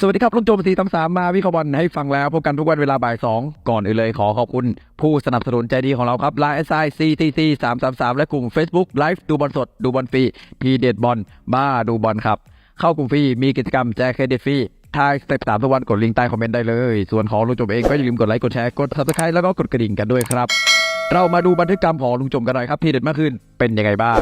สวัสดีครับลุงโจมสีสามสามมาวิเคราะห์บอลให้ฟังแล้วพบกันทุกวันเวลาบ่ายสองก่อนอื่นเลยขอขอบคุณผู้สนับสนุนใจดีของเราครับไลน์ s i c t c สามสามสามและกลุ่ม Facebook ไลฟ์ดูบอลสด ดูบอลฟรีพีเด็ดบอลบ้าดูบอลครับ เข้ากลุ่มฟรีมีกิจกรรมแจกเครดิตฟรีทายสเต็ปสามทุกวันกดลิงก์ใต้คอมเมนต์ได้เลย ส่วนของลุงโจมเองก็อย่าลืมกดไลค์กดแชร์กด subscribe แล้วก็กดกระดิ่งกันด้วยครับ เรามาดูบันทึกกรรมของลุงโจมกันหน่อยครับพีเด็ดเมื่อคืนเป็นยังไงบ้าง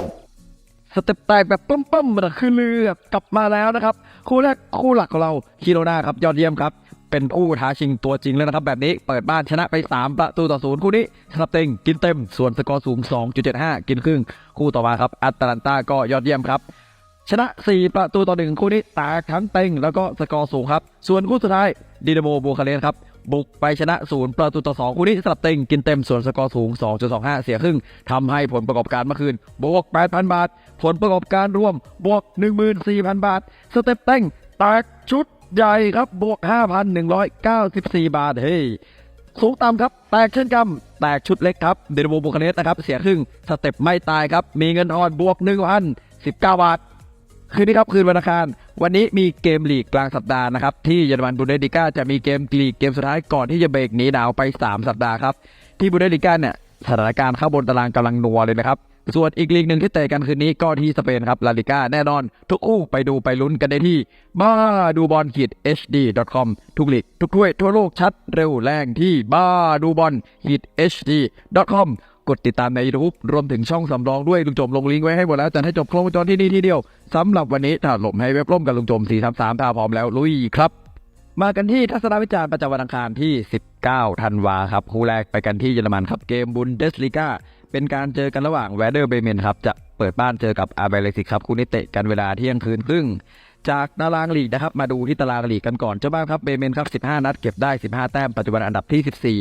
สเต็ปแตกแบบปั้มๆมันคือเลือกกลับมาแล้วนะครับ คู่แรกคู่หลักของเราคิโรนาครับยอดเยี่ยมครับ เป็นผู้ท้าชิงตัวจริงแล้วนะครับ แบบนี้เปิดบ้านชนะไป 3 ประตูต่อศูนย์คู่นี้สนับเต็งกินเต็ม ส่วนสกอร์สูง 2.75 กินครึ่ง คู่ต่อมาครับอัตแลนตาก็ยอดเยี่ยมครับ ชนะ 4 ประตูต่อหนึ่งคู่นี้แตกทั้งเต็งแล้วก็สกอร์สูงครับ ส่วนคู่สุดท้ายดินาโมบูคาเรสครับ บุกไปชนะศูนย์ประตูต่อ2คู่นี้สลับเต็งกินเต็มส่วนสกอร์สูง 2.25 เสียครึ่งทำให้ผลประกอบการเมื่อคืน บวก 8,000 บาท ผลประกอบการรวม บวก 14,000 บาท สเต็ปเต็งแตกชุดใหญ่ครับ บวก 5,194 บาท เฮ้ยสูงต่ำครับ แตกเช่นกันแตกชุดเล็กครับ เดนโบบุคาเนสนะครับ เสียครึ่ง สเต็ปไม่ตายครับ มีเงินออนบวก 1,019 บาท คืนนี้ครับคืนวันอังคารวันนี้มีเกมลีกกลางสัปดาห์นะครับที่เยอรมันบูเดสลิก้าจะมีเกมลีกเกมสุดท้ายก่อนที่จะเบรกหนีหนาวไป 3 สัปดาห์ครับที่บูเดสลิก้าเนี่ยสถานการณ์ข้างบนตารางกำลังนัวเลยนะครับส่วนอีกลีกหนึ่งที่เตะกันคืนนี้ก็ที่สเปนครับลาลิก้าแน่นอน ทุกคู่ไปดูไปลุ้นกันได้ที่บ้าดูบอลขีด hd com ทุกลีกทุกถ้วยทั่วโลกชัดเร็วแรงที่บ้าดูบอลขีด hd com กดติดตามใน YouTube รวมถึงช่องสำรองด้วยลุงจมลงลิงก์ไว้ให้หมดแล้วจัดให้จบโครงวงจรที่นี่ที่เดียวสำหรับวันนี้ถ้าหลบให้เว็บล่มกับลุงจม433ถ้าพร้อมแล้วลุยครับ มากันที่ทัศนวิจารณ์ประจำวันอังคารที่ 19 ธันวาครับคู่แรกไปกันที่เยอรมันครับเกมบุนเดสลิก้าเป็นการเจอกันระหว่างแวเดอร์เบเมนครับจะเปิดบ้านเจอกับอาร์เบเลซิกครับคู่นี้เตะกันเวลาเที่ยงคืนครึ่ง จากตารางลีกนะครับมาดูที่ตารางลีกกันก่อนเจ้าบ้านครับเบเมนครับ 15 นัดเก็บได้ 15 แต้มปัจจุบันอันดับที่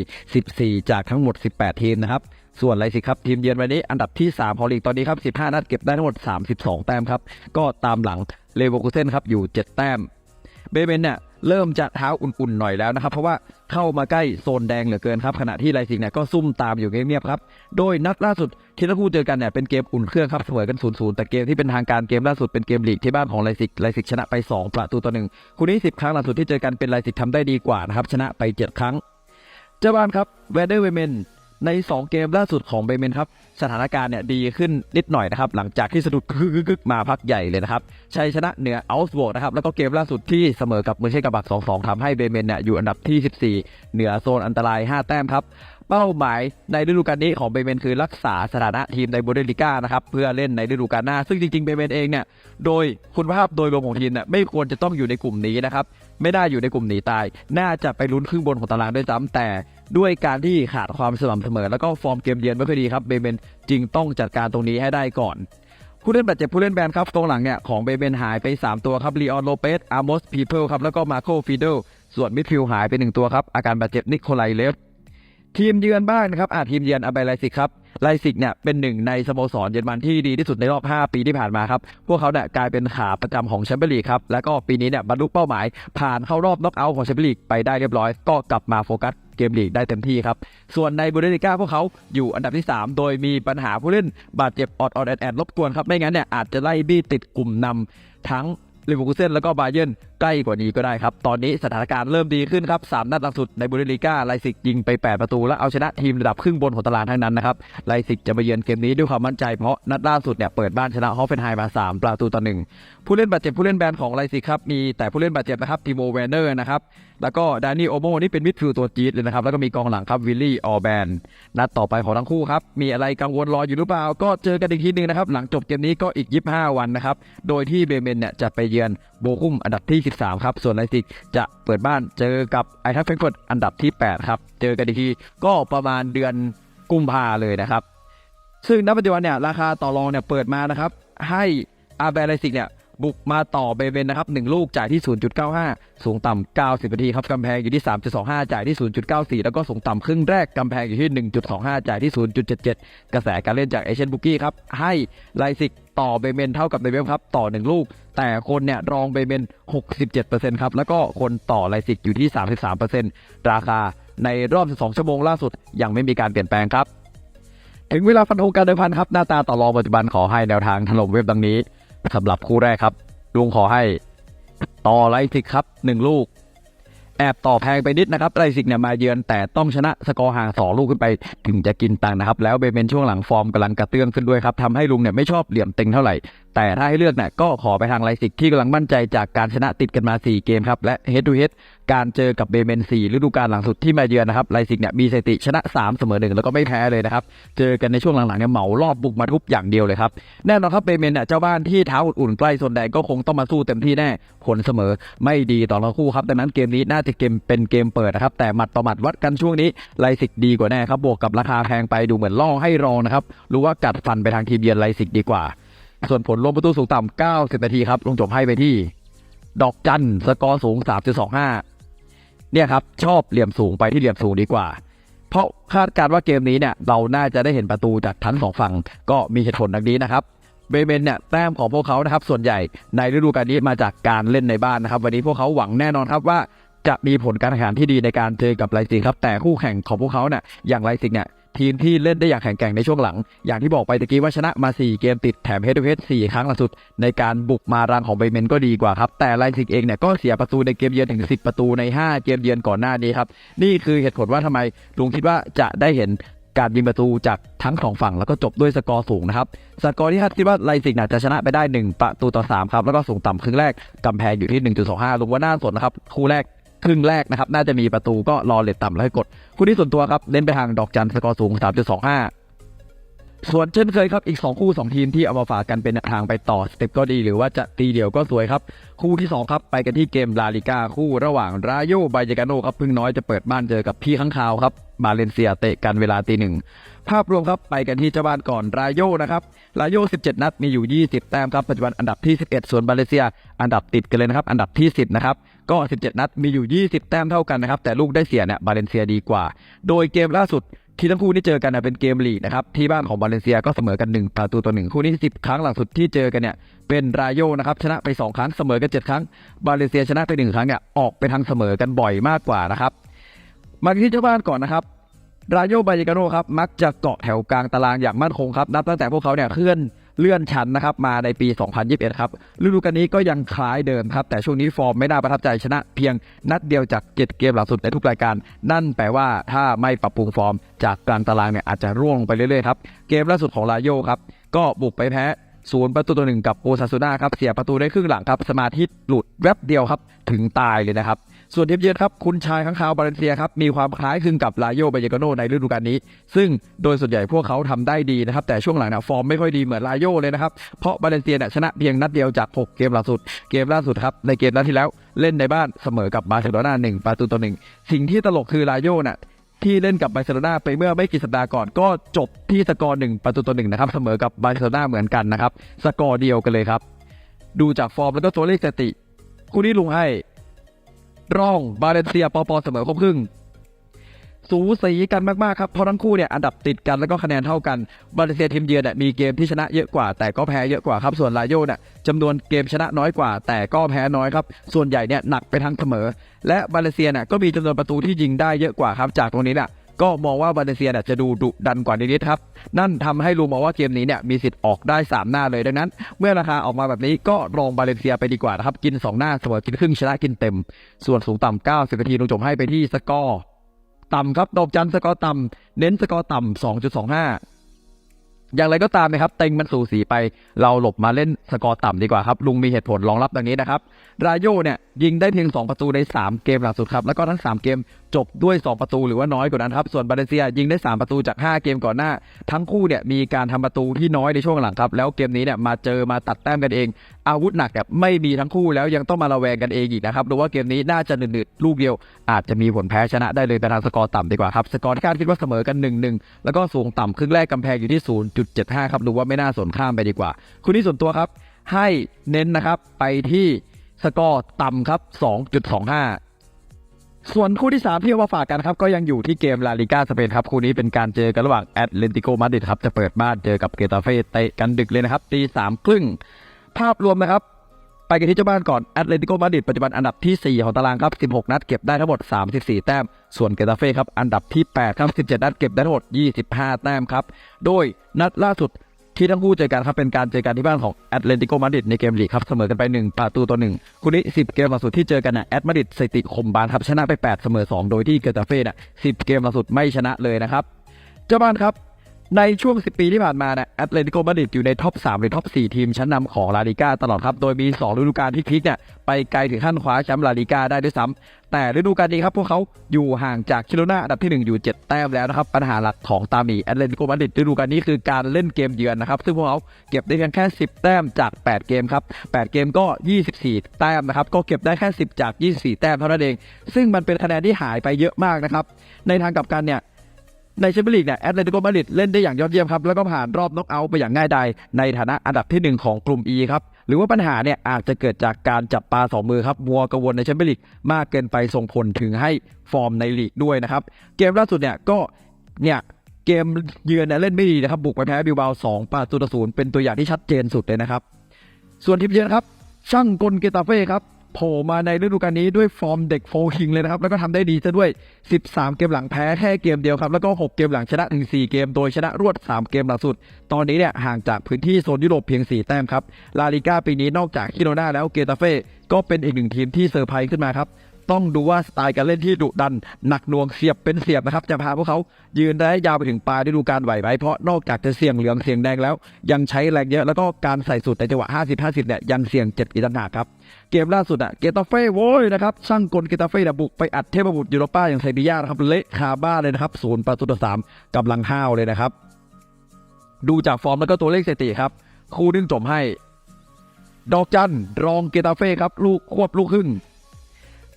14 14 จากทั้งหมด 18 ทีมนะครับส่วนไรสิครับทีมเยือนวันนี้อันดับที่ 3 ของลีกตอนนี้ครับ 15 นัดเก็บได้ทั้งหมด 32 แต้มครับก็ตามหลังเลเวอร์คูเซนครับอยู่ 7 แต้ม เบเมนเนี่ยเริ่มจะเท้าอุ่นๆหน่อยแล้วนะครับ เพราะว่าเข้ามาใกล้โซนแดงเหลือเกินครับ ขณะที่ไลซิกเนี่ยก็ซุ่มตามอยู่เงียบๆครับ โดยนัดล่าสุดที่ทั้งคู่เจอกันเนี่ยเป็นเกมอุ่นเครื่องครับเสมอกัน 0 0 แต่เกมที่เป็นทางการเกมล่าสุดเป็นเกมลีกที่บ้านของไลซิกไลซิกชนะไป 2 ประตูต่อหนึ่งคู่นี้ 10 ครั้งล่าสุดที่เจอกันเป็นไลซิกทำได้ดีกว่านะครับชนะไป 7 ครั้ง เจ้าบ้านครับแวเดอร์เวเมน ใน 2 เกมล่าสุดของเบเมนครับ สถานการณ์เนี่ยดีขึ้นนิดหน่อยนะครับ หลังจากที่สะดุดกึกมาพักใหญ่เลยนะครับชัยชนะเหนืออัลส์บวกนะครับ แล้วก็เกมล่าสุดที่เสมอกับเมอร์เชกับัก2-2ทำให้เบเมนเนี่ยอยู่อันดับที่ 14 เหนือโซนอันตราย 5 แต้มครับ เป้าหมายในฤดูกาลนี้ของเบเมนคือรักษาสถานะทีมในบูเดลิก้านะครับเพื่อเล่นในฤดูกาลหน้า ซึ่งจริงๆเบเมนเองเนี่ยโดยคุณภาพโดยรวมของทีมเนี่ยไม่ควรจะต้องอยู่ในกลุ่มนี้นะครับไม่ได้อยู่ในกลุ่มหนีตาย น่าจะไปลุ้นครึ่งบนของตารางด้วยซ้ำแต่ ด้วยการที่ขาดความสม่ำเสมอ แล้วก็ฟอร์มเกมเยือนไม่ค่อยดีครับเบเมนจึงต้องจัดการตรงนี้ให้ได้ก่อน ผู้เล่นบาดเจ็บผู้เล่นแบนครับตรงหลังเนี่ยของเบเบนหายไป 3 ตัวครับลีออนโลเปสอาร์มอสพีเพิลครับแล้วก็มาโคฟิเดลส่วนมิดฟิลหายไป 1 ตัวครับอาการบาดเจ็บนิโคไลเลฟทีมเยือนบ้างนะครับอาทีมเยือนอาไบไลซิกครับไลซิกเนี่ยเป็นหนึ่งในสโมสรเยอรมันที่ดีที่สุดในรอบ 5 ปีที่ผ่านมาครับ พวกเขาเนี่ยกลายเป็นขาประจำของแชมเปี้ยนลีกครับ แล้วก็ปีนี้เนี่ยบรรลุเป้าหมาย ผ่านเข้ารอบน็อกเอาท์ของแชมเปี้ยนลีกไปได้เรียบร้อย ก็กลับมาโฟกัส เกมลีกได้เต็มที่ครับ ส่วนในบูเดสลิก้าพวกเขาอยู่อันดับที่ 3 โดยมีปัญหาผู้เล่นบาดเจ็บออดออดแอดแอดรบกวนครับ ไม่งั้นเนี่ยอาจจะไล่บี้ติดกลุ่มนำทั้งลิเวอร์พูลเซนแล้วก็บาเยิร์น ใกล้กว่านี้ก็ได้ครับ ตอนนี้สถานการณ์เริ่มดีขึ้นครับ3นัดหลังสุดในบูเดลิก้าไลซิกยิงไป 8 ประตู และเอาชนะทีมระดับครึ่งบนของตารางทั้งนั้นนะครับไลซิกจะมาเยือนเกมนี้ด้วยความมั่นใจเพราะนัดล่าสุดเนี่ยเปิดบ้านชนะฮอฟเฟนไฮม์มา3 ประตูต่อหนึ่งผู้เล่นบาดเจ็บผู้เล่นแบนของไลซิกครับมีแต่ผู้เล่นบาดเจ็บนะครับทีโมแวนเนอร์นะครับแล้วก็ดานี่โอโมนี่เป็นมิดฟิลด์ตัวจี๊ดเลยนะครับแล้วก็มีกองหลังครับวิลลี่ออแบนนัดต่อไปของทั้งคู่ครับมีอะไรกังวลรออยู่หรือเปล่าก็เจอกันอีกทีนึงนะครับหลังจบเกมนี้ก็อีก 25 วันนะครับโดยที่เบเมนเนี่ยจะไปเยือนโบคุมอันดับที่13ครับส่วนไลซิกจะเปิดบ้านเจอกับไอทัฟเฟนเฟิร์ตอันดับที่8ครับเจอกันอีกทีก็ประมาณเดือนกุมภาเลยนะครับ ซึ่งณปัจจุบันเนี่ยราคาต่อรองเนี่ยเปิดมานะครับให้อาร์แบรไลซิกเนี่ย บุกมาต่อเบเบนนะครับหนึ่งลูกจ่ายที่ 0.95 สูงต่ำ90นาทีครับกำแพงอยู่ที่ 3.25 จ่ายที่ 0.94 แล้วก็สูงต่ำครึ่งแรกกำแพงอยู่ที่ 1.25 จ่ายที่ 0.77 กระแสการเล่นจากเอเชียนบุกี้ครับให้ไลซิกต่อเบเบนเท่ากับเบเบนครับต่อ 1 ลูก แต่คนเนี่ยรองเบเบน 67%ครับแล้วก็คนต่อไลซิกอยู่ที่ 33%ราคาในรอบ 12 ชั่วโมงล่าสุด ยังไม่มีการเปลี่ยนแปลงครับ ถึงเวลาฟันธงการเดิมพันครับ หน้าตาต่อรองปัจจุบันขอให้แนวทางถล่มเว็บดังนี้ สำหรับคู่แรกครับลุงขอให้ต่อไลซิกครับหนึ่งลูก แอบต่อแพงไปนิดนะครับไลซิกเนี่ยมาเยือนแต่ต้องชนะสกอร์ห่างสองลูกขึ้นไปถึงจะกินตังนะครับ แล้วเบเมนช่วงหลังฟอร์มกำลังกระเตื้องขึ้นด้วยครับทำให้ลุงเนี่ยไม่ชอบเหลี่ยมเต็งเท่าไหร่แต่ถ้าให้เลือกเนี่ยก็ขอไปทางไลซิกที่กำลังมั่นใจจากการชนะติดกันมา 4 เกมครับ และเฮด to เฮดการเจอกับเบเมน4ฤดูกาลหลังสุดที่มาเยือนนะครับไลซิกเนี่ยมีสถิติชนะ 3 เสมอหนึ่งแล้วก็ไม่แพ้เลยนะครับ เจอกันในช่วงหลังๆเนี่ยเหมารอบบุกมาทุบอย่างเดียวเลยครับ แน่นอนครับเบเมนเนี่ยเจ้าบ้านที่เท้าอุ่นๆใกล้โซนแดงก็คงต้องมาสู้เต็มที่แน่ผลเสมอไม่ดีต่อทั้งคู่ครับดังนั้นเกมนี้น่าจะเกมเป็นเกมเปิดนะครับแต่หมัดต่อหมัดวัดกันช่วงนี้ไลซิกดีกว่าแน่ครับบวกกับราคาแพงไปดูเหมือนล่อให้รองนะครับรู้ว่ากัดฟันไปทางทีมเยือนไลซิกดีกว่า ส่วนผลรวมประตูสูงต่ำ90นาทีครับ ลงจบให้ไปที่ ดอกจันสกอร์สูง 3.25 เนี่ยครับ ชอบเหลี่ยมสูงไปที่เหลี่ยมสูงดีกว่า เพราะคาดการณ์ว่าเกมนี้เนี่ย เราน่าจะได้เห็นประตูจากทั้งสองฝั่ง ก็มีเหตุผลดังนี้นะครับเบเมนเนี่ยแต้มของพวกเขานะครับ ส่วนใหญ่ในฤดูกาลนี้มาจากการเล่นในบ้านนะครับ วันนี้พวกเขาหวังแน่นอนครับว่าจะมีผลการแข่งขันที่ดีในการเจอกับไลซิกครับ แต่คู่แข่งของพวกเขาเนี่ยอย่างไลซิกเนี่ย ทีมที่เล่นได้อย่างแข็งแกร่งในช่วงหลัง อย่างที่บอกไปตะกี้ว่าชนะมา 4 เกมติดแถมเฮด o ูเฮด4ครั้งล่าสุด ในการบุกมารังของเบเมนก็ดีกว่าครับ แต่ไลซิกเองเนี่ยก็เสียประตูในเกมเยือนถึง 10 ประตูใน 5 เกมเยือนก่อนหน้านี้ครับ นี่คือเหตุผลว่าทำไมลุงคิดว่าจะได้เห็นการยิงประตูจากทั้งสองฝั่งแล้วก็จบด้วยสกอร์สูงนะครับ สกอร์ที่คาดคิดว่าไลซิกน่ะจะชนะไปได้ 1 ประตูต่อ3ครับแล้วก็สูงต่ำครึ่งแรกกำแพงอยู่ที่ 1.25ลุงว่าน่าสนนะครับคู่แรก รึ่งแรกนะครับ น่าจะมีประตูก็รอเลทต่ำแล้วให้กด คู่ที่ส่วนตัวครับเล่นไปทางดอกจันสกอร์สูง 3.25 ส่วนเช่นเคยครับอีก 2 คู่ 2 ทีมที่เอามาฝากกันเป็นแนวทางไปต่อสเต็ปก็ดีหรือว่าจะตีเดี่ยวก็สวยครับ คู่ที่ 2 ครับ ไปกันที่เกมลาลิกาคู่ระหว่างราโยบายกาโนครับพึ่งน้อยจะเปิดบ้านเจอกับพี่ข้างคาวครับ มาเลนเซียเตะกันเวลาตีหนึ่งภาพรวมครับไปกันที่เจ้าบ้านก่อนรายโยนะครับรายโย 17 นัดมีอยู่ 20 แต้มครับปัจจุบันอันดับที่ 11 ส่วนมาเลเซีย อันดับติดกันเลยนะครับอันดับที่ 10 นะครับก็ 17 นัดมีอยู่ 20 แต้มเท่ากันนะครับแต่ลูกได้เสียเนี่ยบาเลนเซียดีกว่า โดยเกมล่าสุดที่ทั้งคู่ที่เจอกันนะเป็นเกมลีกนะครับที่บ้านของบาเลนเซียก็เสมอกัน1ประตูต่อหนึ่งคู่นี้ 10 ครั้งหลังสุดที่เจอกันเนี่ยเป็นรายโยนะครับชนะไป 2 ครั้งเสมอกัน 7 ครั้ง บาเลนเซียชนะไป 1 ครั้งเนี่ยออกไปทางเสมอกันบ่อยมากกว่านะครับ มาที่เจ้าบ้านก่อนนะครับรายโยบายกาโนครับมักจะเกาะแถวกลางตารางอย่างมั่นคงครับนับตั้งแต่พวกเขาเนี่ยเคลื่อนเลื่อนชั้นนะครับมาในปี 2021 ครับฤดูกาลนี้ก็ยังคล้ายเดิมครับ แต่ช่วงนี้ฟอร์มไม่น่าประทับใจชนะเพียงนัดเดียวจาก 7 เกมหลังสุดในทุกรายการ นั่นแปลว่าถ้าไม่ปรับปรุงฟอร์ม จากกลางตารางเนี่ยอาจจะร่วงลงไปเรื่อยๆครับ เกมล่าสุดของรายโยครับก็บุกไปแพ้ศูนย์ประตูต่อหนึ่งกับโอซาซูน่าครับเสียประตูได้ครึ่งหลังครับสมาธิหลุดแวบเดียวครับถึงตายเลยนะครับ ส่วนทีมเยือนครับคุณชายข้างคาวบาเลนเซียครับมีความคล้ายคลึงกับลาโยบายกโนในฤดูกาลนี้ ซึ่งโดยส่วนใหญ่พวกเขาทำได้ดีนะครับแต่ช่วงหลังนี่ยฟอร์มไม่ค่อยดีเหมือนลาโยเลยนะครับเพราะบาเลนเซียเนี่ยชนะเพียงนัดเดียวจาก 6 เกมล่าสุด เกมล่าสุดครับในเกมนัดที่แล้วเล่นในบ้านเสมอกับบาร์เซโลนาหนึ่งประตูต่อหนึ่งสิ่งที่ตลกคือลาโยน่ะที่เล่นกับบาร์เซโลนาไปเมื่อไม่กี่สัปดาห์ก่อนก็จบที่สกอร์หนึ่งประตูต่อหนึ่งนะครับเสมอกับบาร์เซโลนาเหมือนกันนะครับสกอร์เดียวกันเลยครับดูจากฟอร์มแล้วก็ตัวเลขสติ คู่นี้ลุงให้ ร่องบาเลนเซียปอปอเสมอครบครึ่ง สูสีกันมากๆครับเพราะทั้งคู่เนี่ยอันดับติดกันแล้วก็คะแนนเท่ากันบาเลนเซียทีมเยือนเนี่ยมีเกมที่ชนะเยอะกว่า แต่ก็แพ้เยอะกว่าครับส่วนลาโยเนี่ยจำนวนเกมชนะน้อยกว่า แต่ก็แพ้น้อยครับส่วนใหญ่เนี่ยหนักไปทางเสมอ และบาเลนเซียเนี่ยก็มีจำนวนประตูที่ยิงได้เยอะกว่าครับจากตรงนี้เนี่ย ก็มองว่าบาเลเซียเนี่ยจะดูดุดันกว่านิดๆครับ นั่นทำให้รู้มองว่าเกมนี้เนี่ยมีสิทธิ์ออกได้สามหน้าเลยดังนั้น เมื่อราคาออกมาแบบนี้ก็รองบาเลเซียไปดีกว่านะครับ กิน 2 หน้าเสมอกินครึ่งชนะกินเต็ม ส่วนสูงต่ำ90นาทีลุงจบให้ไปที่สกอร์ต่ำครับดอกจันสกอร์ต่ำเน้นสกอร์ต่ำ2.25อ อย่างไรก็ตามนะครับ เต็งมันสูสีไป เราหลบมาเล่นสกอร์ต่ำดีกว่าครับ ลุงมีเหตุผลรองรับดังนี้นะครับรายโยเนี่ยยิงได้เพียง 2 ประตูใน 3 เกมหลังสุดครับ แล้วก็ทั้ง 3 เกมจบด้วย 2 ประตูหรือว่าน้อยกว่านั้นครับ ส่วนบาเลเซียยิงได้ 3 ประตูจาก 5 เกมก่อนหน้า ทั้งคู่เนี่ยมีการทำประตูที่น้อยในช่วงหลังครับ แล้วเกมนี้เนี่ยมาเจอมาตัดแต้มกันเอง อาวุธหนักแบบไม่มีทั้งคู่แล้วยังต้องมาระแวงกันเองอีกนะครับดูว่าเกมนี้น่าจะหนืดๆลูกเดียว อาจจะมีผลแพ้ชนะได้เลยไปทางสกอร์ต่ำดีกว่าครับสกอร์ที่คาดคิดว่าเสมอกัน1-1แล้วก็สูงต่ำครึ่งแรกกำแพงอยู่ที่0.75 ครับดูว่าไม่น่าสนข้ามไปดีกว่า คุณนี่ส่วนตัวครับ ให้เน้นนะครับไปที่สกอร์ต่ำครับ 2.25ส่วนคู่ที่ 3 ที่เอามาฝากกันครับ ก็ยังอยู่ที่เกมลาลิก้าสเปนครับ คู่นี้เป็นการเจอกันระหว่างแอตเลติโกมาดริดครับ จะเปิดบ้านเจอกับเกตาเฟ่เตะกันดึกเลยนะครับตีสามครึ่ง ภาพรวมนะครับ ไปกันที่เจ้าบ้านก่อนแอตเลติโกมาดริดปัจจุบันอันดับที่ 4 ของตารางครับ 16 นัดเก็บได้ทั้งหมด 34 แต้ม ส่วนเกตาเฟ่ครับอันดับที่ 8 ครับ 17 นัดเก็บได้ทั้งหมด 25 แต้มครับ โดยนัดล่าสุดที่ทั้งคู่เจอกันครับเป็นการเจอกันที่บ้านของแอตเลติโกมาดริดในเกมลีกครับเสมอกันไป 1 ประตูต่อ1คู่นี้ 10 เกมล่าสุดที่เจอกันนะแอตมาดริดสถิติคมบานครับชนะไป 8 เสมอ 2 โดยที่เกตาเฟ่น่ะ10 เกมล่าสุดไม่ชนะเลยนะครับเจ้าบ้านครับ ในช่วง 10 ปีที่ผ่านมาเนี่ยแอตเลติโกมาดริดอยู่ในท็อป 3 หรือ ท็อป 4 ทีมชั้นนำของลาลิก้าตลอดครับ โดยมี 2 ฤดูกาลที่พลิกเนี่ยไปไกลถึงขั้นคว้าแชมป์ลาลิก้าได้ด้วยซ้ำแต่ฤดูกาลนี้ครับ พวกเขาอยู่ห่างจากคิโลนาอันดับที่ 1 อยู่ 7 แต้มแล้วนะครับ ปัญหาหลักของตามหนีแอตเลติโกมาดริดฤดูกาลนี้คือการเล่นเกมเยือนนะครับ ซึ่งพวกเขาเก็บได้เพียงแค่ 10 แต้มจาก 8 เกมครับ 8 เกมก็ 24 แต้มนะครับ ก็เก็บได้แค่ 10 จาก 24 แต้มเท่านั้นเอง ซึ่งมันเป็นคะแนนที่หายไปเยอะมากนะครับ ในทางกลับกันเนี่ย ในแชมเปี้ยนลีกเนี่ยแอตเลติโกมาดริดเล่นได้อย่างยอดเยี่ยมครับแล้วก็ผ่านรอบน็อกเอาท์ไปอย่างง่ายดายในฐานะอันดับที่ 1 ของกลุ่ม E ครับหรือว่าปัญหาเนี่ยอาจจะเกิดจากการจับปลาสองมือครับมัวกังวลในแชมเปี้ยนลีกมากเกินไปส่งผลถึงให้ฟอร์มในลีกด้วยนะครับเกมล่าสุดเนี่ยก็เนี่ยเกมเยือนเนี่ยเล่นไม่ดีนะครับบุกไปแพ้บิลบา2ประตูต่อศูนย์เป็นตัวอย่างที่ชัดเจนสุดเลยนะครับส่วนทีมเยือนครับช่างกลเกตาเฟ่ครับ โผล่มาในฤดูกาลนี้ด้วยฟอร์มเด็กโฟร์คิงเลยนะครับ แล้วก็ทำได้ดีซะด้วย 13 เกมหลังแพ้แค่เกมเดียวครับ แล้วก็ 6 เกมหลังชนะถึง 4 เกม โดยชนะรวด 3 เกมหลังสุด ตอนนี้เนี่ยห่างจากพื้นที่โซนยุโรปเพียง 4 แต้มครับ ลาลิก้าปีนี้นอกจากคิโนนาแล้วเกตาเฟ่ก็เป็นอีกหนึ่งทีมที่เซอร์ไพรส์ขึ้นมาครับ ต้องดูว่าสไตล์การเล่นที่ดุดัน หนักหน่วงเสียบเป็นเสียบนะครับ จะพาพวกเขายืนได้ยาวไปถึงปลายฤดูกาลไหวไหมเพราะนอกจากจะเสี่ยงเหลืองเสี่ยงแดงแล้ว ยังใช้แรงเยอะแล้วก็การใส่สุดในจังหวะ 50-50เนี่ยยังเสี่ยงเจ็บอีกต่างหากครับ เกมล่าสุดอะเกตาเฟ่โว้ยนะครับช่างกลเกตาเฟ่เนี่ยบุกไปอัดเทพบุตรยูโรป้าอย่างไซบียานะครับเละคาบ้าเลยนะครับศูนย์ประตูต่อสามกำลังห้าวเลยนะครับ ดูจากฟอร์มแล้วก็ตัวเลขสถิติครับคู่นึงจบให้ ดอกจันรองเกตาเฟ่ครับลูกควบลูกครึ่ง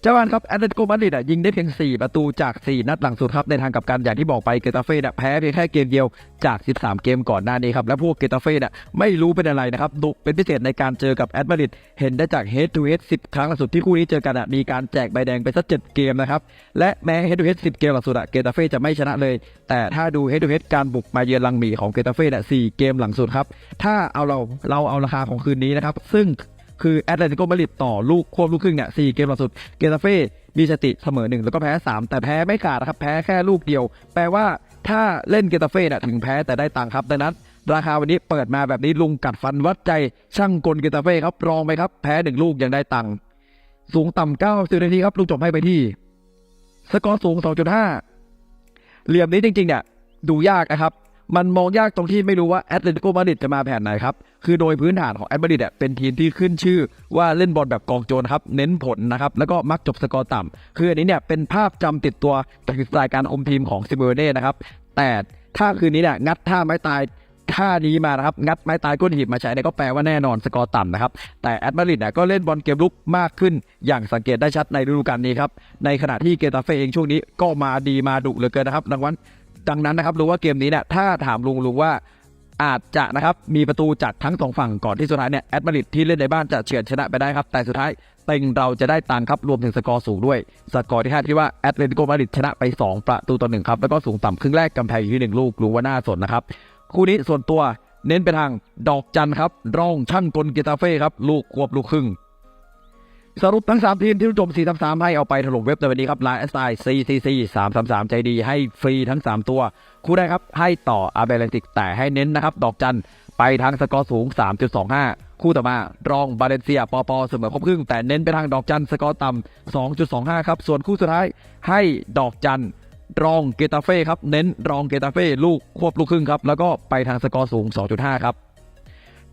เจ้าบ้านครับแอตเลติโกมาดริดยิงได้เพียง 4 ประตูจาก 4 นัดหลังสุดครับในทางกับกันอย่างที่บอกไปเกตาเฟ่แพ้เพียงแค่เกมเดียวจาก 13 เกมก่อนหน้านี้ครับและพวกเกตาเฟ่น่ยไม่รู้เป็นอะไรนะครับดุเป็นพิเศษในการเจอกับแอตมาดริดเห็นได้จากเฮดทูเฮด10 ครั้งล่าสุดที่คู่นี้เจอกันมีการแจกใบแดงไปสัก7เกมนะครับและแม้เฮดทูเฮด10 เกมหลังสุดเกตาเฟ่จะไม่ชนะเลย แต่ถ้าดูเฮดทูเฮดการบุกมาเยือนลังหมีของเกตาเฟ่เนี่ย4เกมหลังสุดครับถ้าเอาเราเราเอาราคาของคืนนี้นะครับซึ่ง คือแอตเลติโกมาดริดต่อลูกควบลูกครึ่งเนี่ยสี่เกมล่าสุดเกตาเฟ่มีสติเสมอหนึ่งแล้วก็แพ้ 3 แต่แพ้ไม่ขาดนะครับ แพ้แค่ลูกเดียว แปลว่าถ้าเล่นเกตาเฟ่เนี่ยถึงแพ้แต่ได้ตังค์ครับดังนั้น ราคาวันนี้เปิดมาแบบนี้ลุงกัดฟันวัดใจช่างกลเกตาเฟ่ครับรองไปครับ แพ้หนึ่งลูกยังได้ตังค์สูงต่ำเก้าสิบนาทีครับลุงจบให้ไปที่ สกอร์สูง 2.5 เหลี่ยมนี้จริงๆเนี่ยดูยากนะครับ มันมองยากตรงที่ไม่รู้ว่าแอตเลติโกมาดริดจะมาแผนไหนครับ คือโดยพื้นฐานของแอตมาดริดเนี่ยเป็นทีมที่ขึ้นชื่อว่าเล่นบอลแบบกองโจรครับ เน้นผลนะครับ แล้วก็มักจบสกอร์ต่ำ คืออันนี้เนี่ยเป็นภาพจำติดตัวจากสไตล์การอมทีมของซิเบอร์เน่นะครับ แต่ถ้าคืนนี้เนี่ยงัดท่าไม้ตายท่านี้มานะครับ งัดไม้ตายก้นหีบมาใช้เนี่ยก็แปลว่าแน่นอนสกอร์ต่ำนะครับ แต่แอตมาดริดเนี่ยก็เล่นบอลเกมลุกมากขึ้น อย่างสังเกตได้ชัดในฤดูกาลนี้ครับ ในขณะที่เกตาเฟเองช่วงนี้ก็มาดีมาดุเหลือเกินนะครับดังนั้น ดังนั้นนะครับรู้ว่าเกมนี้เนี่ยถ้าถามลุงลุงว่าอาจจะนะครับมีประตูจากทั้งสองฝั่งก่อนที่สุดท้ายเนี่ยแอตมาริดที่เล่นในบ้านจะเฉือนชนะไปได้ครับ แต่สุดท้ายเต็งเราจะได้ตังค์ครับรวมถึงสกอร์สูงด้วย สกอร์ที่คาที่ว่าแอตเลติโกมาดริดชนะไป 2 ประตูต่อหนึ่งครับ แล้วก็สูงต่ำครึ่งแรกกำแพงอยู่ที่หนึ่งลูกรู้ว่าน่าสนนะครับ คู่นี้ส่วนตัวเน้นไปทางดอกจันครับ ร่องช่างกลเกตาเฟ่ครับ ลูกควบลูกครึ่ง สรุปทั้ง 3 ทีมที่ผู้ชม4 3 3 ให้เอาไปถล่มเว็บในวันนี้ครับ Line S I C C C 3 3 3 ใจดี ให้ฟรีทั้ง 3 ตัว คู่ได้ครับ ให้ต่ออาเบลติกแต่ให้เน้นนะครับ ดอกจันไปทางสกอร์สูง 3.25 คู่ต่อมารองบาเลนเซียปอปอเสมอครบครึ่ง แต่เน้นไปทางดอกจันสกอร์ต่ำ2.25 ครับ ส่วนคู่สุดท้ายให้ดอกจันรองเกตาเฟ่ครับเน้นรองเกตาเฟ่ลูกควบลูกครึ่งครับแล้วก็ไปทางสกอร์สูง 2.5 ครับ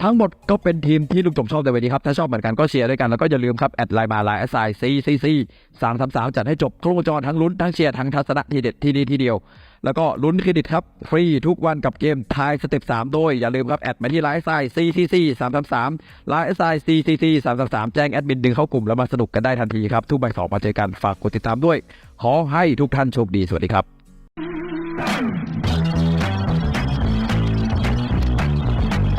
ทั้งหมดก็เป็นทีมที่ลุงจมชอบในวันนี้ครับ ถ้าชอบเหมือนกันก็เชียร์ด้วยกัน แล้วก็อย่าลืมครับ แอดไลน์มาไลน์แอสไซซีซีซีสามสามสามจัดให้จบครบวงจรทั้งลุ้นทั้งเชียร์ทั้งทัศนะทีเด็ดที่นี่ที่เดียว แล้วก็ลุ้นเครดิตครับ ฟรีทุกวันกับเกมทายสเต็ป3โดย อย่าลืมครับ แอดมาที่ไลน์ไซซีซีซีสามสามสามไลน์ไซซีซีซีสามสามสามแจ้งแอดมินดึงเข้ากลุ่มแล้วมาสนุกกันได้ทันทีครับทุกใบสองมาเจอกันฝากกดติดตามด้วย ขอให้ทุกท่านโชคดีสวัสดีครับ